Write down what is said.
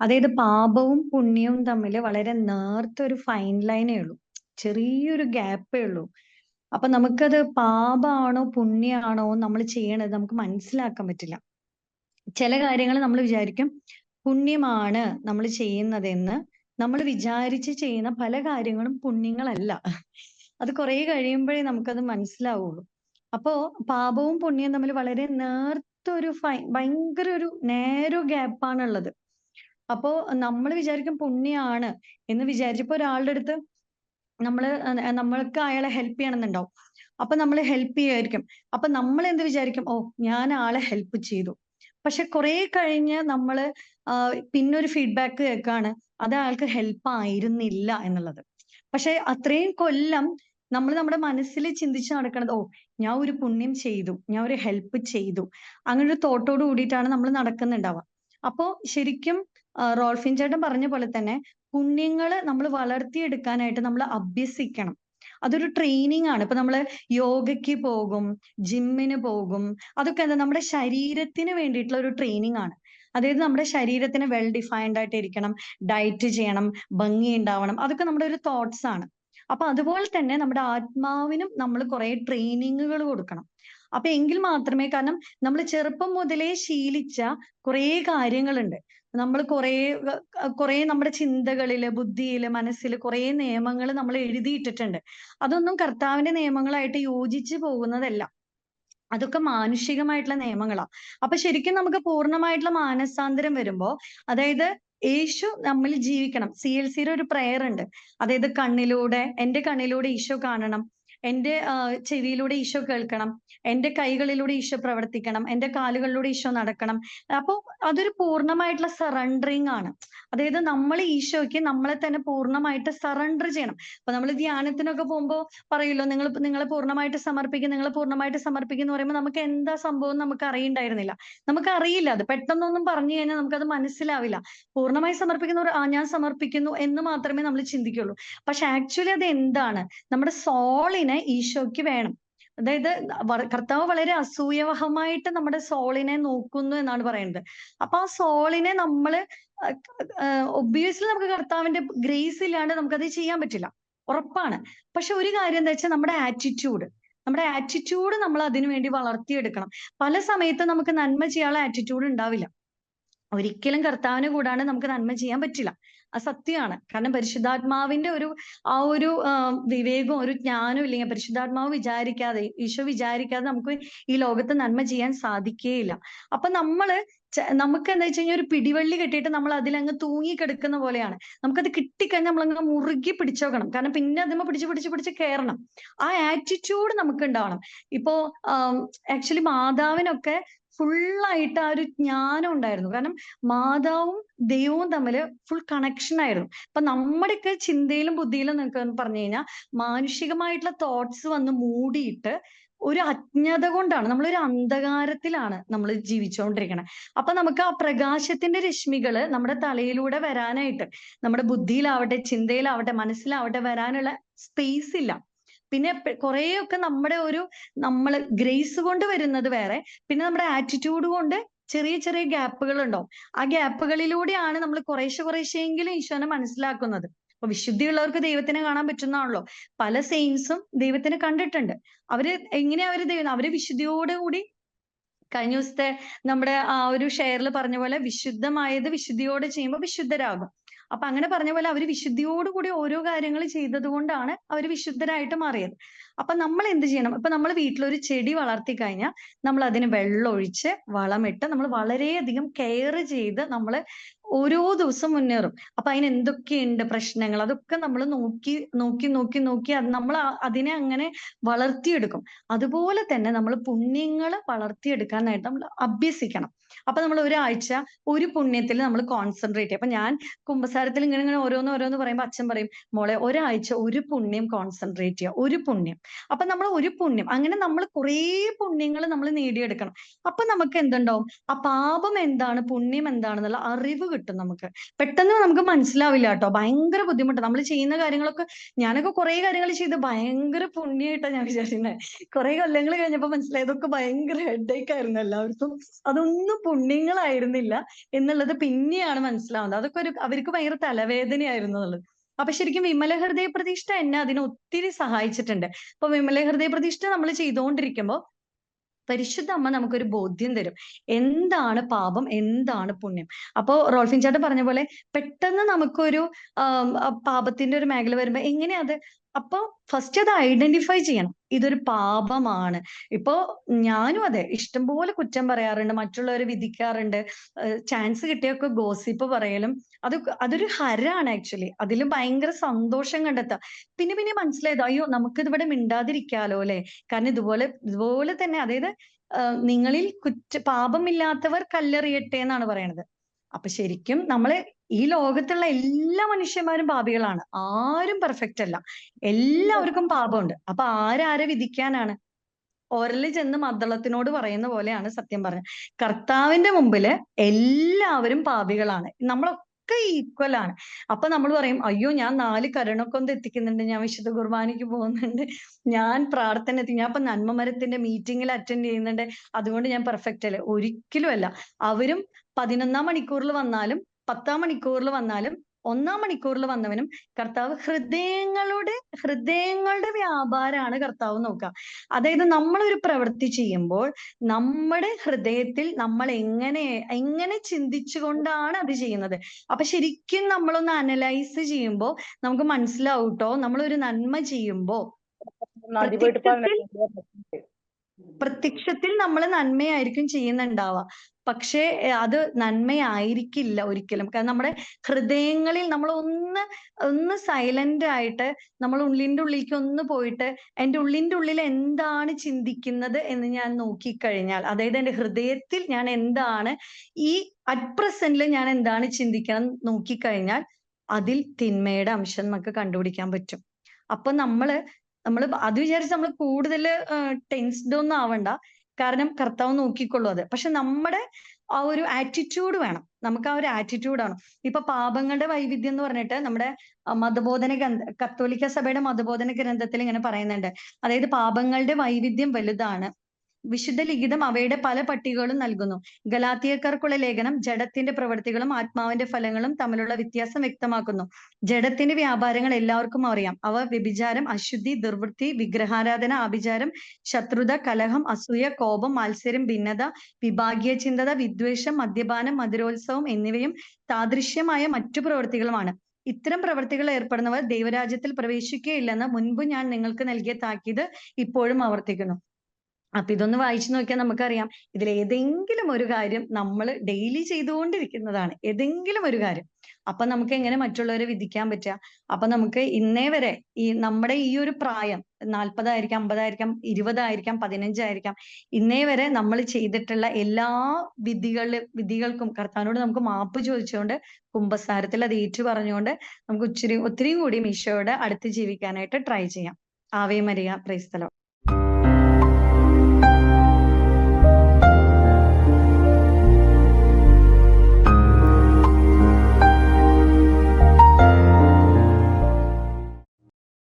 അതായത് പാപവും പുണ്യവും തമ്മിൽ വളരെ നേർത്ത ഒരു ഫൈൻ ലൈനേ ഉള്ളൂ. ചെറിയൊരു ഗ്യാപ്പേ ഉള്ളൂ. അപ്പൊ നമുക്കത് പാപമാണോ പുണ്യമാണോ നമ്മൾ ചെയ്യണത് നമുക്ക് മനസ്സിലാക്കാൻ പറ്റില്ല. ചില കാര്യങ്ങൾ നമ്മൾ വിചാരിക്കും പുണ്യമാണ് നമ്മൾ ചെയ്യുന്നതെന്ന് നമ്മൾ വിചാരിച്ച് ചെയ്യുന്ന പല കാര്യങ്ങളും പുണ്യങ്ങളല്ല. അത് കുറെ കഴിയുമ്പോഴേ നമുക്കത് മനസ്സിലാവുള്ളൂ. അപ്പോ പാപവും പുണ്യവും തമ്മിൽ വളരെ നേർത്ത ഒരു ഫൈ ഭയങ്കര ഒരു നാരോ ഗ്യാപ്പാണുള്ളത്. അപ്പോ നമ്മൾ വിചാരിക്കും പുണ്യാണ് എന്ന് വിചാരിച്ചപ്പോ ഒരാളുടെ അടുത്ത് നമ്മൾ നമ്മൾക്ക് അയാളെ ഹെൽപ്പ് ചെയ്യണമെന്നുണ്ടാവും. അപ്പൊ നമ്മൾ ഹെൽപ്പ് ചെയ്യുമായിരിക്കും. അപ്പൊ നമ്മൾ എന്ത് വിചാരിക്കും ഓ ഞാൻ ആളെ ഹെൽപ്പ് ചെയ്തു. പക്ഷെ കുറെ കഴിഞ്ഞ് നമ്മൾ പിന്നെ പിന്നൊരു ഫീഡ്ബാക്ക് കേൾക്കാണ് അത് അയാൾക്ക് ഹെൽപ്പ് ആയിരുന്നില്ല എന്നുള്ളത്. പക്ഷെ അത്രയും കൊല്ലം നമ്മൾ നമ്മുടെ മനസ്സിൽ ചിന്തിച്ച് നടക്കണത് ഓ ഞാൻ ഒരു പുണ്യം ചെയ്തു. ഞാൻ ഒരു ഹെൽപ്പ് ചെയ്തു. അങ്ങനെ ഒരു തോട്ടോട് കൂടിയിട്ടാണ് നമ്മൾ നടക്കുന്നുണ്ടാവുക. അപ്പോ ശരിക്കും റോൾഫിൻ ചേട്ടൻ പറഞ്ഞ പോലെ തന്നെ പുണ്യങ്ങൾ നമ്മൾ വളർത്തിയെടുക്കാനായിട്ട് നമ്മൾ അഭ്യസിക്കണം. അതൊരു ട്രെയിനിങ് ആണ്. ഇപ്പൊ നമ്മൾ യോഗയ്ക്ക് പോകും, ജിമ്മിന് പോകും. അതൊക്കെ എന്താ നമ്മുടെ ശരീരത്തിന് വേണ്ടിയിട്ടുള്ള ഒരു ട്രെയിനിങ് ആണ്. അതായത് നമ്മുടെ ശരീരത്തിന് വെൽ ഡിഫൈൻഡ് ആയിട്ട് ഇരിക്കണം, ഡയറ്റ് ചെയ്യണം, ഭംഗി ഉണ്ടാവണം. അതൊക്കെ നമ്മുടെ ഒരു തോട്ട്സ് ആണ്. അപ്പൊ അതുപോലെ തന്നെ നമ്മുടെ ആത്മാവിനും നമ്മൾ കുറെ ട്രെയിനിങ്ങുകൾ കൊടുക്കണം. അപ്പൊ എങ്കിൽ മാത്രമേ കാരണം നമ്മൾ ചെറുപ്പം മുതലേ ശീലിച്ച കുറേ കാര്യങ്ങളുണ്ട്. നമ്മൾ കുറേ കുറേ നമ്മുടെ ചിന്തകളിൽ, ബുദ്ധിയിൽ, മനസ്സിൽ കുറേ നിയമങ്ങൾ നമ്മൾ എഴുതിയിട്ടിട്ടുണ്ട്. അതൊന്നും കർത്താവിന്റെ നിയമങ്ങളായിട്ട് യോജിച്ച് പോകുന്നതല്ല. അതൊക്കെ മാനുഷികമായിട്ടുള്ള നിയമങ്ങളാ. അപ്പൊ ശരിക്കും നമുക്ക് പൂർണമായിട്ടുള്ള മാനസാന്തരം വരുമ്പോ അതായത് യേശു നമ്മൾ ജീവിക്കണം. സി എൽ സിയുടെ ഒരു പ്രയർ ഉണ്ട്. അതായത് കണ്ണിലൂടെ എന്റെ കണ്ണിലൂടെ ഈശോ കാണണം. ആഹ് ചെവിയിലൂടെ ഈശോ കേൾക്കണം. എന്റെ കൈകളിലൂടെ ഈശോ പ്രവർത്തിക്കണം. എന്റെ കാലുകളിലൂടെ ഈശോ നടക്കണം. അപ്പോൾ അതൊരു പൂർണമായിട്ടുള്ള സറണ്ടറിങ് ആണ്. അതായത് നമ്മൾ ഈശോയ്ക്ക് നമ്മളെ തന്നെ പൂർണമായിട്ട് സറണ്ടർ ചെയ്യണം. അപ്പൊ നമ്മൾ ധ്യാനത്തിനൊക്കെ പോകുമ്പോൾ പറയുമല്ലോ നിങ്ങൾ നിങ്ങളെ പൂർണമായിട്ട് സമർപ്പിക്കും, നിങ്ങളെ പൂർണമായിട്ട് സമർപ്പിക്കും എന്ന് പറയുമ്പോൾ നമുക്ക് എന്താ സംഭവം നമുക്ക് അറിയണ്ടായിരുന്നില്ല നമുക്ക് അറിയില്ല അത്. പെട്ടെന്നൊന്നും പറഞ്ഞു കഴിഞ്ഞാൽ നമുക്കത് മനസ്സിലാവില്ല. പൂർണമായി സമർപ്പിക്കുന്നവർ ആ ഞാൻ സമർപ്പിക്കുന്നു എന്ന് മാത്രമേ നമ്മൾ ചിന്തിക്കുള്ളൂ. പക്ഷെ ആക്ച്വലി അത് എന്താണ്? നമ്മുടെ സോളിനെ ഈശോയ്ക്ക് വേണം. അതായത് കർത്താവ് വളരെ അസൂയവഹമായിട്ട് നമ്മുടെ സോളിനെ നോക്കുന്നു എന്നാണ് പറയുന്നത്. അപ്പൊ ആ സോളിനെ നമ്മൾ ഒബ്വിയസ്ലി നമുക്ക് കർത്താവിന്റെ ഗ്രേസ് ഇല്ലാണ്ട് നമുക്കത് ചെയ്യാൻ പറ്റില്ല. ഉറപ്പാണ്. പക്ഷെ ഒരു കാര്യം എന്താ വെച്ചാൽ നമ്മുടെ ആറ്റിറ്റ്യൂഡ് നമ്മുടെ ആറ്റിറ്റ്യൂഡ് നമ്മൾ അതിനു വേണ്ടി വളർത്തിയെടുക്കണം. പല സമയത്തും നമുക്ക് നന്മ ചെയ്യാനുള്ള ആറ്റിറ്റ്യൂഡ് ഉണ്ടാവില്ല. ഒരിക്കലും കർത്താവിനെ കൂടാണ്ട് നമുക്ക് നന്മ ചെയ്യാൻ പറ്റില്ല. അത് സത്യമാണ്. കാരണം പരിശുദ്ധാത്മാവിന്റെ ഒരു ആ ഒരു വിവേകവും ഒരു ജ്ഞാനവും ഇല്ലെങ്കിൽ പരിശുദ്ധാത്മാവ് വിചാരിക്കാതെ ഈശോ വിചാരിക്കാതെ നമുക്ക് ഈ ലോകത്ത് നന്മ ചെയ്യാൻ സാധിക്കുകയില്ല. അപ്പൊ നമ്മൾ നമുക്ക് എന്താ വെച്ച് കഴിഞ്ഞാൽ ഒരു പിടിവള്ളി കെട്ടിയിട്ട് നമ്മൾ അതിലങ്ങ് തൂങ്ങി കിടക്കുന്ന പോലെയാണ്. നമുക്കത് കിട്ടിക്കഴിഞ്ഞാൽ നമ്മളങ്ങ് മുറുകെ പിടിച്ചോക്കണം. കാരണം പിന്നെ അതിന്മേൽ പിടിച്ച് പിടിച്ച് പിടിച്ച് കേറണം. ആ ആറ്റിറ്റ്യൂഡ് നമുക്ക് ഉണ്ടാവണം. ഇപ്പോ ആക്ച്വലി മാതാവിനൊക്കെ ഫുൾ ആയിട്ട് ആ ഒരു ജ്ഞാനം ഉണ്ടായിരുന്നു. കാരണം മാതാവും ദൈവവും തമ്മിൽ ഫുൾ കണക്ഷൻ ആയിരുന്നു. അപ്പൊ നമ്മുടെയൊക്കെ ചിന്തയിലും ബുദ്ധിയിലും നിൽക്കാന്ന് പറഞ്ഞു കഴിഞ്ഞാൽ മാനുഷികമായിട്ടുള്ള തോട്ട്സ് വന്ന് മൂടിയിട്ട് ഒരു അജ്ഞത കൊണ്ടാണ് നമ്മളൊരു അന്ധകാരത്തിലാണ് നമ്മൾ ജീവിച്ചുകൊണ്ടിരിക്കുന്നത്. അപ്പൊ നമുക്ക് ആ പ്രകാശത്തിന്റെ രശ്മികൾ നമ്മുടെ തലയിലൂടെ വരാനായിട്ട് നമ്മുടെ ബുദ്ധിയിലാവട്ടെ, ചിന്തയിലാവട്ടെ, മനസ്സിലാവട്ടെ വരാനുള്ള സ്പേസ് ഇല്ല. പിന്നെ കുറെയൊക്കെ നമ്മുടെ ഒരു നമ്മൾ ഗ്രേസ് കൊണ്ട് വരുന്നത് വേറെ. പിന്നെ നമ്മുടെ ആറ്റിറ്റ്യൂഡ് കൊണ്ട് ചെറിയ ചെറിയ ഗ്യാപ്പുകൾ ഉണ്ടാവും. ആ ഗ്യാപ്പുകളിലൂടെയാണ് നമ്മൾ കുറേശ്ശെ കുറേശ്ശെയെങ്കിലും ഈശോനെ മനസ്സിലാക്കുന്നത്. അപ്പൊ വിശുദ്ധിയുള്ളവർക്ക് ദൈവത്തിനെ കാണാൻ പറ്റുന്നതാണല്ലോ. പല സെയിൻസും ദൈവത്തിനെ കണ്ടിട്ടുണ്ട്. അവർ എങ്ങനെയാ അവർ ദൈവം അവർ വിശുദ്ധിയോട് കൂടി കഴിഞ്ഞ ദിവസത്തെ നമ്മുടെ ആ ഒരു ഷെയറിൽ പറഞ്ഞ പോലെ വിശുദ്ധമായത് വിശുദ്ധിയോടെ ചെയ്യുമ്പോൾ വിശുദ്ധരാകും. അപ്പൊ അങ്ങനെ പറഞ്ഞ പോലെ അവർ വിശുദ്ധിയോട് കൂടി ഓരോ കാര്യങ്ങൾ ചെയ്തത് കൊണ്ടാണ് അവർ വിശുദ്ധരായിട്ട് മാറിയത്. അപ്പൊ നമ്മൾ എന്ത് ചെയ്യണം? ഇപ്പൊ നമ്മൾ വീട്ടിൽ ഒരു ചെടി വളർത്തി കഴിഞ്ഞാൽ നമ്മൾ അതിന് വെള്ളം ഒഴിച്ച് വളമിട്ട് നമ്മൾ വളരെയധികം കെയർ ചെയ്ത് നമ്മൾ ഓരോ ദിവസം മുന്നേറും. അപ്പൊ അതിന് എന്തൊക്കെയുണ്ട് പ്രശ്നങ്ങൾ അതൊക്കെ നമ്മൾ നോക്കി നോക്കി നോക്കി നോക്കി അത് നമ്മൾ അതിനെ അങ്ങനെ വളർത്തിയെടുക്കും. അതുപോലെ തന്നെ നമ്മൾ പുണ്യങ്ങൾ വളർത്തിയെടുക്കാനായിട്ട് നമ്മൾ അഭ്യസിക്കണം. അപ്പൊ നമ്മൾ ഒരാഴ്ച ഒരു പുണ്യത്തിൽ നമ്മൾ കോൺസെൻട്രേറ്റ് ചെയ്യും. അപ്പൊ ഞാൻ കുമ്പസാരത്തിൽ ഇങ്ങനെ ഇങ്ങനെ ഓരോന്ന് ഓരോന്ന് പറയുമ്പോൾ അച്ഛൻ പറയും മോളെ ഒരാഴ്ച ഒരു പുണ്യം കോൺസെൻട്രേറ്റ് ചെയ്യുക. ഒരു പുണ്യം. അപ്പൊ നമ്മൾ ഒരു പുണ്യം അങ്ങനെ നമ്മൾ കുറേ പുണ്യങ്ങൾ നമ്മൾ നേടിയെടുക്കണം. അപ്പൊ നമുക്ക് എന്തുണ്ടാവും? ആ പാപം എന്താണ് പുണ്യം എന്താണെന്നുള്ള അറിവ് കിട്ടും. നമുക്ക് പെട്ടെന്ന് നമുക്ക് മനസ്സിലാവില്ല കേട്ടോ ഭയങ്കര ബുദ്ധിമുട്ട് നമ്മൾ ചെയ്യുന്ന കാര്യങ്ങളൊക്കെ ഞാനൊക്കെ കുറെ കാര്യങ്ങൾ ചെയ്ത് ഭയങ്കര പുണ്യമായിട്ടാണ് ഞാൻ വിചാരിക്കുന്നത് കുറെ കൊല്ലങ്ങൾ കഴിഞ്ഞപ്പോൾ മനസ്സിലായതൊക്കെ ഭയങ്കര ഹെഡേക്ക് ആയിരുന്നു എല്ലാവർക്കും അതൊന്നും പുണ്യങ്ങളായിരുന്നില്ല എന്നുള്ളത് പിന്നെയാണ് മനസ്സിലാവുന്നത്. അതൊക്കെ ഒരു അവർക്ക് ഭയങ്കര തലവേദനയായിരുന്നു എന്നുള്ളത് അപ്പൊ ശരിക്കും വിമല ഹൃദയ പ്രതിഷ്ഠ എന്നെ അതിന് ഒത്തിരി സഹായിച്ചിട്ടുണ്ട്. അപ്പൊ വിമല ഹൃദയ പ്രതിഷ്ഠ നമ്മൾ ചെയ്തുകൊണ്ടിരിക്കുമ്പോൾ പരിശുദ്ധ അമ്മ നമുക്കൊരു ബോധ്യം തരും. എന്താണ് പാപം? എന്താണ് പുണ്യം? അപ്പോ റോൾഫിൻ ചേട്ടൻ പറഞ്ഞ പോലെ പെട്ടെന്ന് നമുക്കൊരു പാപത്തിന്റെ ഒരു മേഖല വരുമ്പോ എങ്ങനെയാ അത് അപ്പൊ ഫസ്റ്റ് അത് ഐഡന്റിഫൈ ചെയ്യണം. ഇതൊരു പാപമാണ്. ഇപ്പോ ഞാനും അതെ ഇഷ്ടംപോലെ കുറ്റം പറയാറുണ്ട് മറ്റുള്ളവരെ വിധിക്കാറുണ്ട്. Chance കിട്ടിയൊക്കെ gossip പറയലും. അത് അതൊരു ഹരാണ് ആക്ച്വലി അതിലും ഭയങ്കര സന്തോഷം കണ്ടെത്താം. പിന്നെ പിന്നെ മനസ്സിലായത് അയ്യോ നമുക്ക് ഇതിവിടെ മിണ്ടാതിരിക്കാലോ അല്ലെ? കാരണം ഇതുപോലെ ഇതുപോലെ തന്നെ അതായത് നിങ്ങളിൽ കുറ്റ പാപമില്ലാത്തവർ കല്ലെറിയട്ടെ എന്നാണ് പറയണത്. അപ്പൊ ശരിക്കും നമ്മൾ ഈ ലോകത്തുള്ള എല്ലാ മനുഷ്യന്മാരും പാപികളാണ്. ആരും പെർഫെക്റ്റ് അല്ല. എല്ലാവർക്കും പാപമുണ്ട്. അപ്പൊ ആരാരെ വിധിക്കാനാണ്? ഒരൽ ചെന്ന് മദ്ദളത്തിനോട് പറയുന്ന പോലെയാണ് സത്യം പറഞ്ഞത് കർത്താവിന്റെ മുമ്പിൽ എല്ലാവരും പാപികളാണ്. നമ്മളൊക്കെ ഈക്വൽ ആണ്. അപ്പൊ നമ്മൾ പറയും അയ്യോ ഞാൻ നാല് കരുണക്കൊന്ത് എത്തിക്കുന്നുണ്ട്. ഞാൻ വിശുദ്ധ കുർബാനയ്ക്ക് പോകുന്നുണ്ട്. ഞാൻ പ്രാർത്ഥന എത്തി. ഞാൻ ഇപ്പൊ നന്മമരത്തിന്റെ മീറ്റിംഗിൽ അറ്റൻഡ് ചെയ്യുന്നുണ്ട്. അതുകൊണ്ട് ഞാൻ പെർഫെക്റ്റ് അല്ലേ? ഒരിക്കലും അല്ല. അവരും പതിനൊന്നാം മണിക്കൂറിൽ വന്നാലും പത്താം മണിക്കൂറിൽ വന്നാലും ഒന്നാം മണിക്കൂറിൽ വന്നവനും കർത്താവ് ഹൃദയങ്ങളുടെ ഹൃദയങ്ങളുടെ വ്യാപാരമാണ് കർത്താവ് നോക്കുക. അതായത് നമ്മൾ ഒരു പ്രവൃത്തി ചെയ്യുമ്പോൾ നമ്മുടെ ഹൃദയത്തിൽ നമ്മൾ എങ്ങനെ എങ്ങനെ ചിന്തിച്ചുകൊണ്ടാണ് അത് ചെയ്യുന്നത്? അപ്പൊ ശരിക്കും നമ്മളൊന്ന് അനലൈസ് ചെയ്യുമ്പോൾ നമുക്ക് മനസ്സിലാവൂട്ടോ? നമ്മൾ ഒരു നന്മ ചെയ്യുമ്പോൾ പ്രത്യക്ഷത്തിൽ നമ്മൾ നന്മയായിരിക്കും ചെയ്യുന്നുണ്ടാവുക. പക്ഷേ അത് നന്മയായിരിക്കില്ല ഒരിക്കലും. കാരണം നമ്മുടെ ഹൃദയങ്ങളിൽ നമ്മൾ ഒന്ന് ഒന്ന് സൈലന്റ് ആയിട്ട് നമ്മൾ ഉള്ളിന്റെ ഉള്ളിലേക്ക് ഒന്ന് പോയിട്ട് എന്റെ ഉള്ളിന്റെ ഉള്ളിൽ എന്താണ് ചിന്തിക്കുന്നത് എന്ന് ഞാൻ നോക്കിക്കഴിഞ്ഞാൽ അതായത് എന്റെ ഹൃദയത്തിൽ ഞാൻ എന്താണ് ഈ അറ്റ് പ്രസന്റിൽ ഞാൻ എന്താണ് ചിന്തിക്കണം നോക്കിക്കഴിഞ്ഞാൽ അതിൽ തിന്മയുടെ അംശം നമുക്ക് കണ്ടുപിടിക്കാൻ പറ്റും. അപ്പൊ നമ്മൾ നമ്മൾ അത് വിചാരിച്ച് നമ്മൾ കൂടുതൽ ടെൻസ്ഡ് ഒന്നും ആവണ്ട. കാരണം കർത്താവ് നോക്കിക്കൊള്ളും അത്. പക്ഷെ നമ്മുടെ ആ ഒരു ആറ്റിറ്റ്യൂഡ് വേണം. നമുക്ക് ആ ഒരു ആറ്റിറ്റ്യൂഡാണ് ഇപ്പൊ പാപങ്ങളുടെ വൈവിധ്യം എന്ന് പറഞ്ഞിട്ട് നമ്മുടെ മതബോധന ഗ്രന്ഥ കത്തോലിക്ക സഭയുടെ മതബോധന ഗ്രന്ഥത്തിൽ ഇങ്ങനെ പറയുന്നുണ്ട്. അതായത് പാപങ്ങളുടെ വൈവിധ്യം വലുതാണ്. വിശുദ്ധ ലിഖിതം അവയുടെ പല പട്ടികകളും നൽകുന്നു. ഗലാത്തിയക്കാർക്കുള്ള ലേഖനം ജഡത്തിന്റെ പ്രവൃത്തികളും ആത്മാവിന്റെ ഫലങ്ങളും തമ്മിലുള്ള വ്യത്യാസം വ്യക്തമാക്കുന്നു. ജഡത്തിന്റെ വ്യാപാരങ്ങൾ എല്ലാവർക്കും അറിയാം. അവ വ്യഭിചാരം അശുദ്ധി ദുർവൃത്തി വിഗ്രഹാരാധന ആഭിചാരം ശത്രുത കലഹം അസൂയ കോപം മത്സരം ഭിന്നത വിഭാഗീയ ചിന്തത വിദ്വേഷം മദ്യപാനം മധുരോത്സവം എന്നിവയും താദൃശ്യമായ മറ്റു പ്രവൃത്തികളുമാണ്. ഇത്തരം പ്രവൃത്തികൾ ഏർപ്പെടുന്നവർ ദൈവരാജ്യത്തിൽ പ്രവേശിക്കുകയില്ലെന്ന് മുൻപ് ഞാൻ നിങ്ങൾക്ക് നൽകിയ താക്കീത് ഇപ്പോഴും ആവർത്തിക്കുന്നു. അപ്പൊ ഇതൊന്ന് വായിച്ചു നോക്കിയാൽ നമുക്കറിയാം. ഇതിൽ ഏതെങ്കിലും ഒരു കാര്യം നമ്മൾ ഡെയിലി ചെയ്തുകൊണ്ടിരിക്കുന്നതാണ്. ഏതെങ്കിലും ഒരു കാര്യം. അപ്പൊ നമുക്ക് എങ്ങനെ മറ്റുള്ളവരെ വിധിക്കാൻ പറ്റുക? അപ്പൊ നമുക്ക് ഇന്നേ വരെ ഈ നമ്മുടെ ഈ ഒരു പ്രായം നാൽപ്പതായിരിക്കാം അമ്പതായിരിക്കാം ഇരുപതായിരിക്കാം പതിനഞ്ചായിരിക്കാം ഇന്നേ വരെ നമ്മൾ ചെയ്തിട്ടുള്ള എല്ലാ വിധികളിൽ വിധികൾക്കും കർത്താവിനോട് നമുക്ക് മാപ്പ് ചോദിച്ചുകൊണ്ട് കുംഭസാരത്തിൽ അത് ഏറ്റു പറഞ്ഞുകൊണ്ട് നമുക്ക് ഒത്തിരി ഒത്തിരി കൂടി ഈശോയുടെ അടുത്ത് ജീവിക്കാനായിട്ട് ട്രൈ ചെയ്യാം. Ave Maria. പ്രൈസ്തലോ